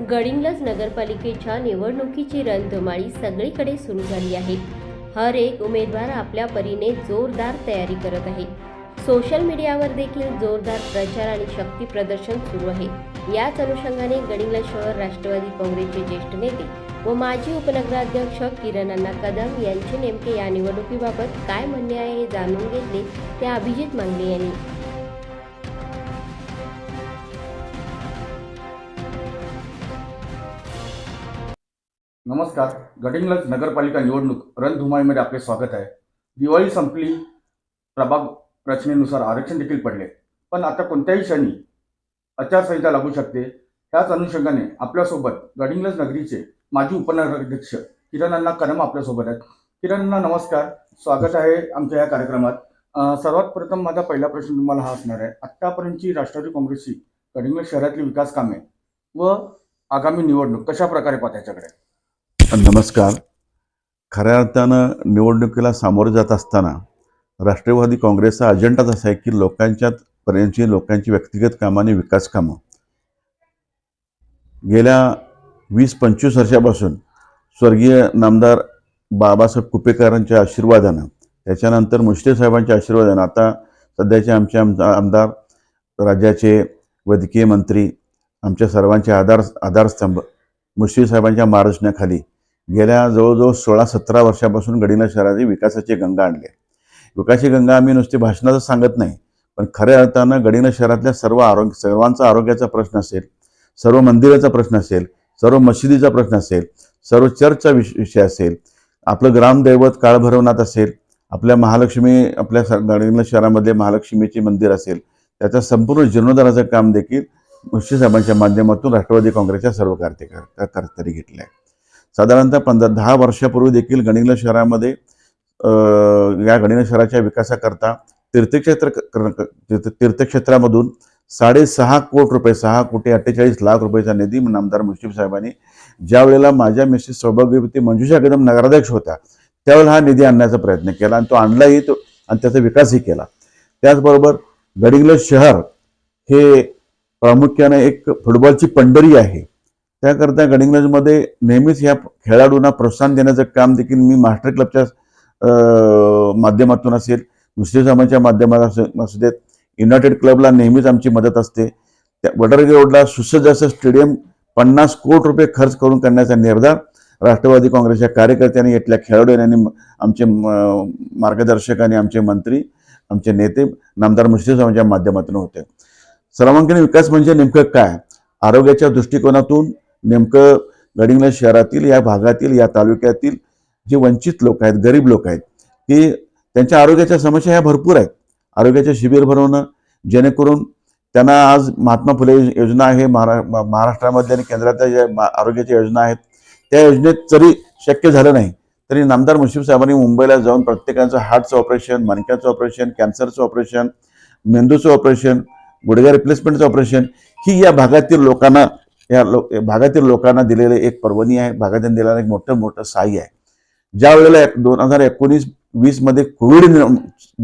गडिंग्लज नगरपालिकेच्या निवडणुकीची रणधुमाळी सगळीकडे सुरू झाली आहे. हर एक उमेदवार आपल्या परीने जोरदार तयारी करत आहे. सोशल मीडियावर देखील जोरदार प्रचार आणि शक्ती प्रदर्शन सुरू आहे. याच अनुषंगाने गडिंग्लज शहर राष्ट्रवादी काँग्रेसचे ज्येष्ठ नेते व माजी उपनगराध्यक्ष किरण अण्णा कदम यांचे नेमके या निवडणुकीबाबत काय म्हणणे आहे हे जाणून घेतले ते अभिजित मांगले यांनी. नमस्कार. गडिंगलज नगरपालिका निवडणूक रणधुमाईमध्ये आपले स्वागत आहे. दिवाळी संपली प्रभाग रचनेनुसार आरक्षण देखील पडले. पण आता कोणत्याही क्षणी आचारसंहिता लागू शकते त्याच अनुषंगाने आपल्यासोबत गडिंगलज नगरीचे माजी उपनगराध्यक्ष किरण अण्णा कदम आपल्यासोबत आहेत. किरण अण्णा नमस्कार. स्वागत आहे आमच्या या कार्यक्रमात. सर्वात प्रथम माझा पहिला प्रश्न तुम्हाला हा असणार आहे. आत्तापर्यंतची राष्ट्रवादी काँग्रेसची गडिंगल शहरातली विकास कामे व आगामी निवडणूक कशा प्रकारे पाहता याच्याकडे? नमस्कार. खऱ्या अर्थानं निवडणुकीला सामोरं जात असताना राष्ट्रवादी काँग्रेसचा अजेंडाच असा आहे की लोकांच्यात पर्यंतची लोकांची व्यक्तिगत कामं आणि विकास कामं. गेल्या वीस पंचवीस वर्षापासून स्वर्गीय नामदार बाबासाहेब कुपेकरांच्या आशीर्वादानं त्याच्यानंतर मुश्रीफ साहेबांच्या आशीर्वादानं आता सध्याचे आमचे आम आमदार राज्याचे वैद्यकीय मंत्री आमच्या सर्वांचे आधार आधारस्तंभ मुश्रीफ साहेबांच्या मार्गदर्शनाखाली गेल्या जवळजवळ सोळा सतरा वर्षापासून गडिंग्लज शहराची विकासाची गंगा आणली आहे. विकासाची गंगा आम्ही नुसती भाषणाचं सांगत नाही पण खऱ्या अर्थानं गडिंग्लज शहरातल्या सर्व आरोग्य सर्वांचा आरोग्याचा प्रश्न असेल सर्व मंदिराचा प्रश्न असेल सर्व मशिदीचा प्रश्न असेल सर्व चर्चचा विष विषय असेल आपलं ग्रामदैवत काळभैरवनाथ असेल आपल्या महालक्ष्मी आपल्या स- शहरामध्ये महालक्ष्मीचे मंदिर असेल त्याचा संपूर्ण जीर्णोद्धाराचं काम देखील मुश्री साहेबांच्या माध्यमातून राष्ट्रवादी काँग्रेसच्या सर्व कार्यकर्त्या कर्तरी घेतले आहे साधारणतः पंधरा दहा वर्षापूर्वी देखील गडिंग्लज शहरामध्ये या गडिंग्लज शहराच्या विकासाकरता तीर्थक्षेत्र तीर्थ- तीर्थक्षेत्रामधून साडेसहा कोट रुपये सहा कोटी अठ्ठेचाळीस लाख रुपयाचा निधी नामदार मुश्रीफ साहेबांनी ज्या वेळेला माझ्या मिसेस सौभाग्यवती मंजुषा कदम नगराध्यक्ष होत्या त्यावेळेला हा निधी आणण्याचा प्रयत्न केला आणि तो आणलाही तो आणि त्याचा विकासही केला. त्याचबरोबर गडिंग्लज शहर हे प्रामुख्याने एक फुटबॉलची पंढरी आहे. त्याकरता गडिंग्लजमध्ये नेहमीच ह्या खेळाडूंना प्रोत्साहन देण्याचं काम देखील मी मास्टर क्लबच्या माध्यमातून असेल मुस्लिम समाजच्या माध्यमातून असू- देत. युनायटेड क्लबला नेहमीच आमची मदत असते. त्या वडरगे रोडला सुसज्ज असं स्टेडियम पन्नास कोटी रुपये खर्च करून करण्याचा निर्धार राष्ट्रवादी काँग्रेसच्या कार्यकर्त्यांनी इथल्या खेळाडू आणि आमचे म- मार्गदर्शक आणि आमचे मंत्री आमचे नेते नामदार मुस्लिम समाजाच्या माध्यमातून होते. सर्वांगीण विकास म्हणजे नेमकं काय? आरोग्याच्या दृष्टिकोनातून नेमकं गडिंग्लज शहरातील या भागातील या तालुक्यातील जे वंचित लोक आहेत गरीब लोक आहेत ते त्यांच्या आरोग्याच्या समस्या ह्या भरपूर आहेत. आरोग्याचे शिबिर भरवणं जेणेकरून त्यांना आज महात्मा फुले योजना आहे महारा महाराष्ट्रामध्ये आणि केंद्रातल्या ज्या मा- आरोग्याच्या योजना आहेत त्या योजनेत जरी शक्य झालं नाही तरी नामदार मुश्रीफ साहेबांनी मुंबईला जाऊन प्रत्येकाचं हार्टचं ऑपरेशन मणक्याचं ऑपरेशन कॅन्सरचं ऑपरेशन मेंदूचं ऑपरेशन गुडघ्या रिप्लेसमेंटचं ऑपरेशन ही या भागातील लोकांना या लो भागातील लोकांना दिलेले एक पर्वणी आहे. भागातील दिलेलं एक मोठं मोठं सहाय्य आहे. ज्या वेळेला दोन हजार एकोणीस वीसमध्ये कोविड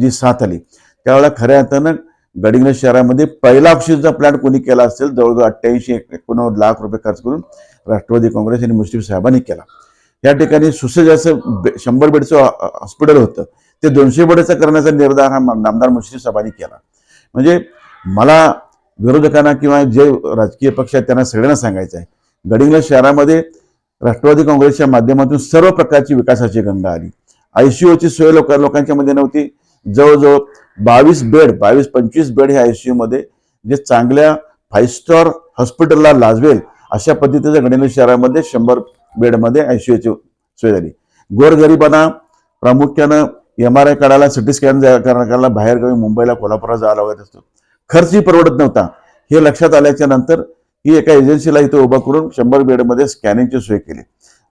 जी साथ आली त्यावेळेला खऱ्या अर्थानं गडिंग्लज शहरामध्ये पहिला ऑक्सिजनचा प्लॅन कोणी केला असेल जवळजवळ अठ्ठ्याऐंशी एकोणनव्वद लाख रुपये खर्च करून राष्ट्रवादी काँग्रेस आणि मुस्लिम साहेबांनी केला. या ठिकाणी सुसज्जाचं असं बे- शंभर बेडचं हॉस्पिटल होतं. ते दोनशे बेडचं करण्याचा निर्धार हा नामदार मुश्रीफ साहेबांनी केला. म्हणजे मला विरोधकांना किंवा जे राजकीय पक्ष आहेत त्यांना सगळ्यांना सांगायचं आहे. गडिंग्लज शहरामध्ये राष्ट्रवादी काँग्रेसच्या माध्यमातून सर्व प्रकारची विकासाची गंगा आली. आयसीयूची सोय लोक लोकांच्या मध्ये नव्हती. जवळजवळ बावीस बेड बावीस पंचवीस बेड हे आयसीयू मध्ये जे चांगल्या फाईव्ह स्टार हॉस्पिटलला लाजवेल अशा पद्धतीच्या गडिंग्लज शहरामध्ये शंभर बेडमध्ये आयसीयूची सोय झाली. गोरगरिबांना प्रामुख्यानं एम आर आय काढायला सिटी स्कॅन करायला बाहेरगावी मुंबईला कोल्हापुरात जायला लागत असतो. खर्चही परवडत नव्हता. हे लक्षात आल्याच्यानंतर ही एका एजन्सीला इथं उभा करून शंभर बेडमध्ये स्कॅनिंगची सोय केली.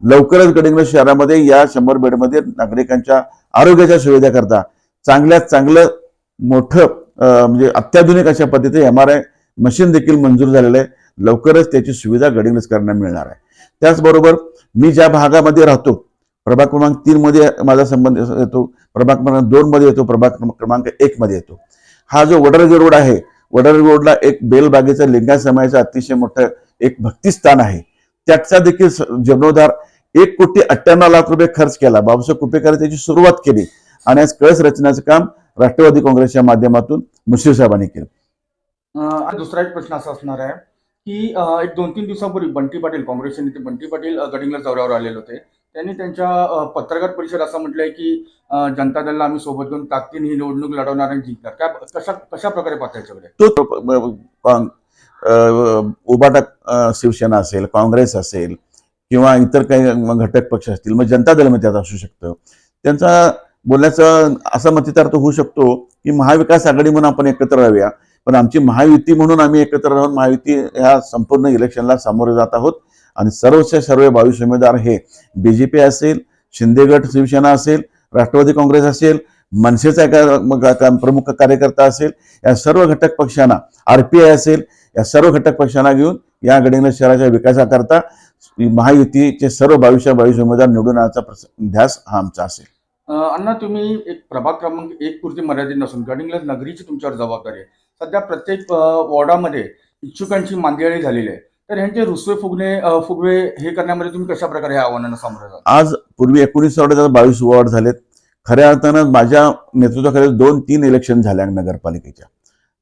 लवकरच गडिंग्लज शहरामध्ये या शंभर बेडमध्ये नागरिकांच्या आरोग्याच्या सुविधेकरता चांगल्यात चांगलं मोठं म्हणजे अत्याधुनिक अशा पद्धतीने एम आर आय मशीन देखील मंजूर झालेलं आहे. लवकरच त्याची सुविधा गडिंग्लजकरांना मिळणार आहे. त्याचबरोबर मी ज्या भागामध्ये राहतो प्रभाग क्रमांक तीनमध्ये माझा संबंध येतो प्रभाग क्रमांक दोनमध्ये येतो प्रभाग क्रमांक एकमध्ये येतो. हा जो वडरगे रोड आहे वडरगे रोडला एक बेलबागेचं लिंगा समायचा अतिशय मोठं एक भक्तिस्थान आहे. त्याचा देखील जीर्णोद्धार एक कोटी अठ्ठ्याण्णव लाख रुपये खर्च केला. बाबासाहेब कुपेकर त्याची सुरुवात केली आणि आज कळस रचण्याचं काम राष्ट्रवादी काँग्रेसच्या माध्यमातून मुश्रीफ साहेबांनी केलं. दुसरा एक प्रश्न असा असणार आहे की एक दोन तीन दिवसापूर्वी बंटी पाटील काँग्रेसचे नेते बंटी पाटील गडिंगला दौऱ्यावर आलेले होते. त्यांनी त्यांच्या पत्रकार परिषद असं म्हटलंय की जनता दलला आम्ही सोबत घेऊन ताकदीने ही निवडणूक लढवणार आणि जिंकणार. काय कशा कशा प्रकारे पाहता तो तो, शिवसेना असेल काँग्रेस असेल किंवा इतर काही घटक पक्ष असतील मग जनता दलमध्ये त्यात असू शकतं. त्यांचा बोलण्याचा असा मतितार्थ होऊ शकतो की महाविकास आघाडी म्हणून आपण एकत्र राहूया. पण आमची महायुती म्हणून आम्ही एकत्र राहून महायुती ह्या संपूर्ण इलेक्शनला सामोरे जात आहोत. आणि सर्वच सर्व बावीस उमेदवार हे बीजेपी असेल शिंदे गट शिवसेना असेल राष्ट्रवादी काँग्रेस असेल मनसेचा एका प्रमुख कार्यकर्ता असेल या सर्व घटक पक्षांना आर पी आय असेल या सर्व घटक पक्षांना घेऊन या गडिंग्लज शहराच्या विकासाकरता महायुतीचे सर्व बावीसच्या बावीस उमेदवार निवडून आणण्याचा ध्यास हा आमचा असेल. अण्णा तुम्ही एक प्रभाग क्रमांक एक पुरती मर्यादित नसून गडिंग्लज नगरीची तुमच्यावर जबाबदारी आहे. सध्या प्रत्येक वॉर्डामध्ये इच्छुकांची मांदियाळी झालेली आहे. तर ह्यांचे रुसवे फुगणे फुगवे हे करण्यामध्ये तुम्ही कशा प्रकारे आव्हानांना सामोरे जाता? आज पूर्वी एकोणीस वॉर्डात बावीस वॉर्ड झालेत. खऱ्या अर्थानं माझ्या नेतृत्वाखाली दोन तीन इलेक्शन झाल्या नगरपालिकेच्या.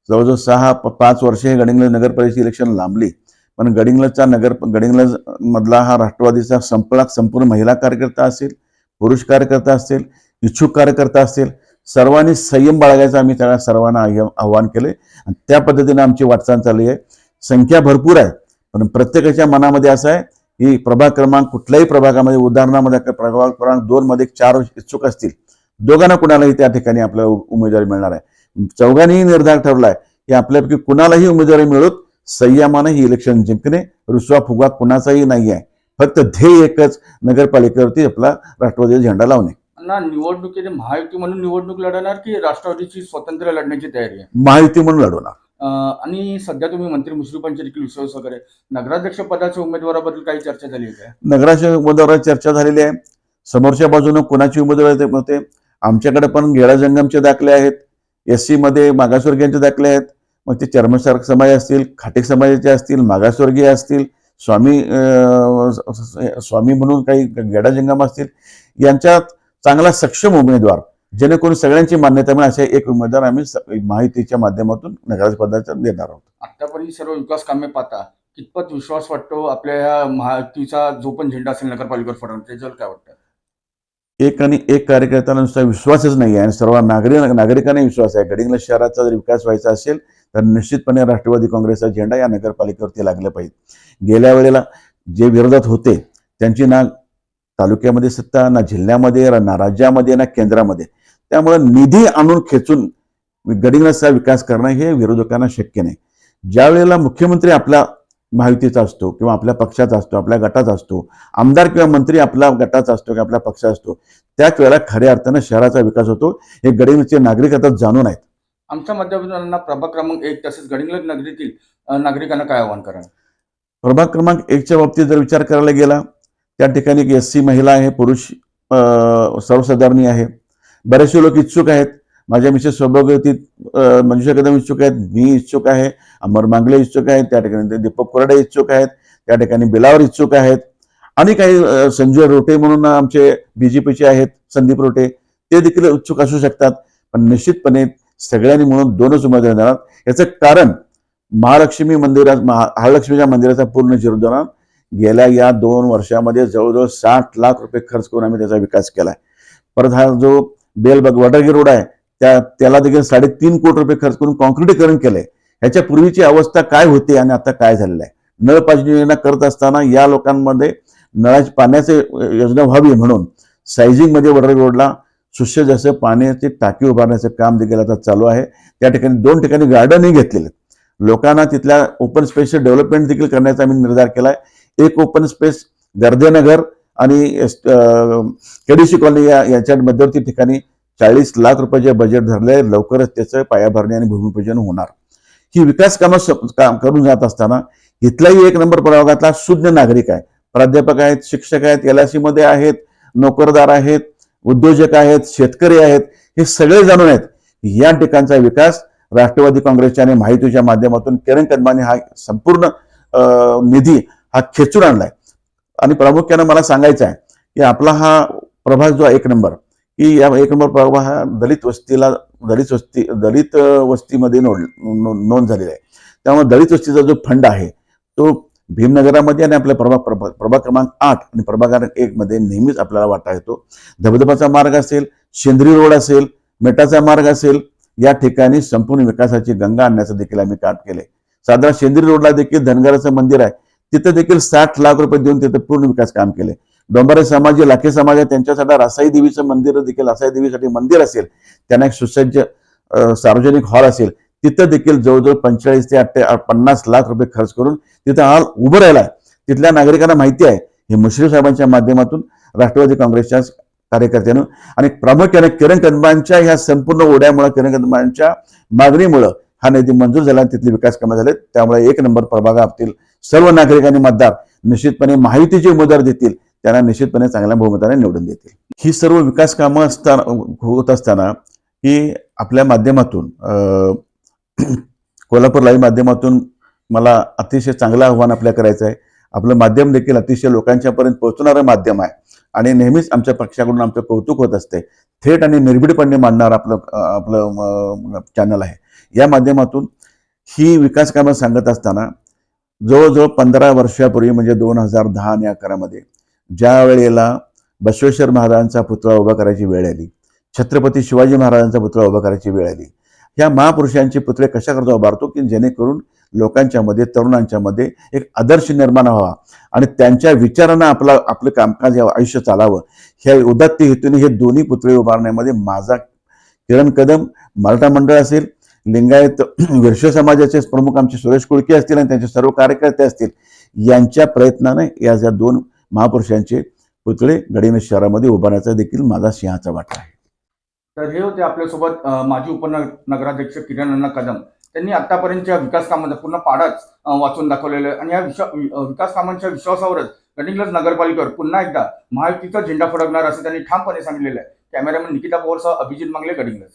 जवळजवळ सहा प- पाच वर्षे हे गडिंग्लज नगरपालिकेची इलेक्शन लांबली. पण गडिंग्लजचा नगर गडिंग्लज मधला हा राष्ट्रवादीचा संपला संपूर्ण महिला कार्यकर्ता असेल पुरुष कार्यकर्ता असेल इच्छुक कार्यकर्ता असेल सर्वांनी संयम बाळगायचा आम्ही त्या सर्वांना आव्हान केले आणि त्या पद्धतीने आमची वाटचाल चालली आहे. संख्या भरपूर आहे. पण प्रत्येकाच्या मनामध्ये असं आहे की प्रभाग क्रमांक कुठल्याही प्रभागामध्ये उदाहरणामध्ये प्रभाग क्रमांक दोन मध्ये चार इच्छुक असतील दोघांना कुणालाही त्या ठिकाणी आपल्याला उमेदवारी मिळणार आहे. चौघांनीही निर्धार ठरलाय की आपल्यापैकी कुणालाही उमेदवारी मिळत संयमानं ही इलेक्शन जिंकणे रुसवा फुगा कुणाचाही नाही आहे. फक्त ध्येय एकच नगरपालिकेवरती आपला राष्ट्रवादी झेंडा लावणे. निवडणुकीने महायुती म्हणून निवडणूक लढवणार की राष्ट्रवादीची स्वतंत्र लढण्याची तयारी आहे? महायुती म्हणून लढवणार. आणि सध्या तुम्ही मंत्री मुश्रीफांचे देखील विश्वास वगैरे नगराध्यक्ष पदाच्या उमेदवाराबद्दल काही चर्चा झाली आहे नगराच्या उमेदवारावर चर्चा झालेली आहे. समोरच्या बाजूनं कोणाची उमेदवारी होते आमच्याकडे पण गेळा जंगमचे दाखले आहेत. एसमध्ये मागासवर्गीयांचे दाखले आहेत. मग ते चर्मसारक समाज असतील खाटेक समाजाचे असतील मागासवर्गीय असतील स्वामी स्वामी म्हणून काही गेडा जंगम असतील यांच्यात चांगला सक्षम उमेदवार जेणेकरून सगळ्यांची मान्यता मिळेल असे एक उमेदवार आम्ही माहितीच्या माध्यमातून नगराध्यक्ष पदाचा देणार आहोत. आतापर्यंत सर्व विकास कामे पाहता कितपत विश्वास वाटतो आपल्या ह्या महायुतीचा जो पण झेंडा असेल नगरपालिकेवर फडकणार त्याच्यावर काय वाटतं? एक आणि एक कार्यकर्त्याला नुसता विश्वासच नाही आहे आणि सर्व नागरिक नागरिकांना विश्वास आहे. गडिंग्लज शहराचा जर विकास व्हायचा असेल तर निश्चितपणे राष्ट्रवादी काँग्रेसचा झेंडा या नगरपालिकेवरती लागला पाहिजे. गेल्या वेळेला जे विरोधात होते त्यांची ना तालुक्यामध्ये सत्ता ना जिल्ह्यामध्ये ना राज्यामध्ये ना केंद्रामध्ये. त्यामुळे निधी आणून खेचून गडिंग्लजचा विकास करणं हे विरोधकांना शक्य नाही. ज्या वेळेला मुख्यमंत्री आपला महायुतीचा असतो किंवा आपल्या पक्षाचा असतो आपल्या गटाचा असतो आमदार किंवा मंत्री आपला गटाचा असतो किंवा आपला पक्ष असतो त्याच वेळेला खऱ्या अर्थानं शहराचा विकास होतो. हे गडिंगचे नागरिक आता जाणून आहेत. आमच्या माध्यमातून प्रभाग क्रमांक एक तसेच गडिंग्लज नगरीतील नागरिकांना काय आवाहन करा प्रभाग क्रमांक एकच्या बाबतीत जर विचार करायला गेला त्या ठिकाणी एक एस सी महिला आहे पुरुष सर्वसाधारणी आहे. बरेचसे लोक इच्छुक आहेत. माझ्या मिसेस सौभाग्यवती मंजुषा कदम इच्छुक आहेत मी इच्छुक आहे अमर मांगले इच्छुक आहेत त्या ठिकाणी ते दीपक कोरडे इच्छुक आहेत त्या ठिकाणी बिलावर इच्छुक आहेत. आणि काही संजय रोटे म्हणून आमचे बी जे पीचे आहेत संदीप रोटे ते देखील इच्छुक असू शकतात. पण निश्चितपणे सगळ्यांनी म्हणून दोनच उमेदवार देणार याचं कारण महालक्ष्मी मंदिरा महा- महालक्ष्मीच्या मंदिराचा पूर्ण जीर्णोद्धार गेल्या या दोन वर्षामध्ये जवळजवळ साठ लाख रुपये खर्च करून आम्ही त्याचा विकास केलाय. परत हा जो बेलबाग वडागी रोड आहे त्या त्याला देखील साडेतीन कोटी रुपये खर्च करून कॉन्क्रिटीकरण केलंय. ह्याच्या पूर्वीची अवस्था काय होती आणि आता काय झालेलं आहे? नळ पाणी योजना करत असताना या लोकांमध्ये नळाची पाण्याचे योजना व्हावी म्हणून सायझिंगमध्ये वडागी रोडला सुश्य जसं पाण्याची टाकी उभारण्याचं काम देखील आता चालू आहे. त्या ठिकाणी दोन ठिकाणी गार्डनही घेतलेले लोकांना तिथल्या ओपन स्पेसचे डेव्हलपमेंट देखील करण्याचा आम्ही निर्धार केला आहे एक ओपन स्पेस गर्देनगर आणि केडीसी कॉलनी या यांच्या मध्यवर्ती ठिकाणी चाळीस लाख रुपयाचे बजेट धरले लवकरच त्याचं पायाभरणी आणि भूमिपूजन होणार. ही विकास कामं काम करून जात असताना इथलाही एक नंबर प्रभागातला शुद्ध नागरिक आहे. प्राध्यापक आहेत शिक्षक आहेत एल आयमध्ये आहेत नोकरदार आहेत उद्योजक आहेत शेतकरी आहेत हे सगळे जाणून आहेत. या ठिकाणचा विकास राष्ट्रवादी काँग्रेसच्या आणि माहितीच्या माध्यमातून किरण कदमाने हा संपूर्ण अं, निधी हा खेचून आणलाय. आणि प्रामुख्यानं मला सांगायचं आहे की आपला हा प्रभाग जो आहे एक नंबर की या एक नंबर प्रभाग हा दलित वस्तीला दलित वस्ती दलित वस्तीमध्ये नोंद नोंद झालेला आहे. त्यामुळे दलित वस्तीचा जो फंड आहे तो भीमनगरामध्ये आणि आपल्या प्रभाग प्रभाग प्रभाग क्रमांक आठ आणि प्रभाग एक मध्ये नेहमीच आपल्याला वाटा येतो. धबधबाचा मार्ग असेल शेंद्री रोड असेल मेटाचा मार्ग असेल या ठिकाणी संपूर्ण विकासाची गंगा आणण्याचं देखील आम्ही काम केले साधारण शेंद्री रोडला देखील धनगराचं मंदिर आहे. तिथं देखील साठ लाख रुपये देऊन तिथं पूर्ण विकास काम केले. डोंबारे समाज जे लाखे समाज आहे त्यांच्यासाठी रासाई देवीचं मंदिर देखील रासाई देवीसाठी मंदिर असेल त्यांना एक सुसज्ज सार्वजनिक हॉल असेल तिथं देखील जवळजवळ पंचेचाळीस ते अठ्ठे पन्नास लाख रुपये खर्च करून तिथं हॉल उभं राहिला आहे. तिथल्या नागरिकांना माहिती आहे हे मुश्रीफ साहेबांच्या माध्यमातून राष्ट्रवादी काँग्रेसच्या कार्यकर्त्यांनी आणि प्रामुख्याने किरण कदमांच्या ह्या संपूर्ण ओढ्यामुळे किरण कदमांच्या मागणीमुळं हा निधी मंजूर झाला आणि तिथले विकास कामं झाले त्यामुळे एक नंबर प्रभागातील सर्व नागरिकांनी मतदार निश्चितपणे माहितीचे उमेदवार देतील त्यांना निश्चितपणे चांगल्या बहुमताने निवडून देतील. ही सर्व विकास कामं असताना होत असताना ही आपल्या माध्यमातून कोल्हापूर लाईव्ह माध्यमातून मला अतिशय चांगलं आव्हान आपल्या करायचं आहे. आपलं माध्यम देखील अतिशय लोकांच्यापर्यंत पोहोचणारं माध्यम आहे आणि नेहमीच आमच्या पक्षाकडून आमचं कौतुक होत असते. थेट आणि निर्भीडपणे मांडणार आपलं आपलं चॅनल आहे. या माध्यमातून ही विकास कामं सांगत असताना जवळजवळ पंधरा वर्षापूर्वी म्हणजे दोन हजार दहा आणि अकरामध्ये ज्या वेळेला बसवेश्वर महाराजांचा पुतळा उभा करायची वेळ आली छत्रपती शिवाजी महाराजांचा पुतळा उभा करायची वेळ आली ह्या महापुरुषांचे पुतळे कशाकरता उभारतो की जेणेकरून लोकांच्या मध्ये तरुणांच्या मध्ये एक आदर्श निर्माण व्हावा आणि त्यांच्या विचारानं आपला आपलं कामकाज या आयुष्य चालावं. ह्या उदात्त हेतूने हे दोन्ही पुतळे उभारण्यामध्ये माझा किरण कदम मराठा मंडळ असेल लिंगायत विर्ष समाजाचे प्रमुख आमचे सुरेश कुळके असतील आणि त्यांचे सर्व कार्यकर्ते असतील यांच्या प्रयत्नाने या ज्या दोन महापुरुषांचे पुतळे गडिंग्लज शहरामध्ये उभारण्याचा देखील माझा सिंहाचा वाटा आहे. तर हे होते आपल्यासोबत माजी उपनगराध्यक्ष किरण अण्णा कदम. त्यांनी आतापर्यंतच्या विकास कामांचा पूर्ण पाडाच वाचून दाखवलेलं आहे. आणि या विश्वा विकास कामांच्या विश्वासावरच गडिंग्लज नगरपालिकेवर पुन्हा एकदा महायुतीचा झेंडा फडकणार असं त्यांनी ठामपणे सांगितलेलं आहे. कॅमेरामॅन निकिता पवारसह अभिजित मांगले गडिंग्लज.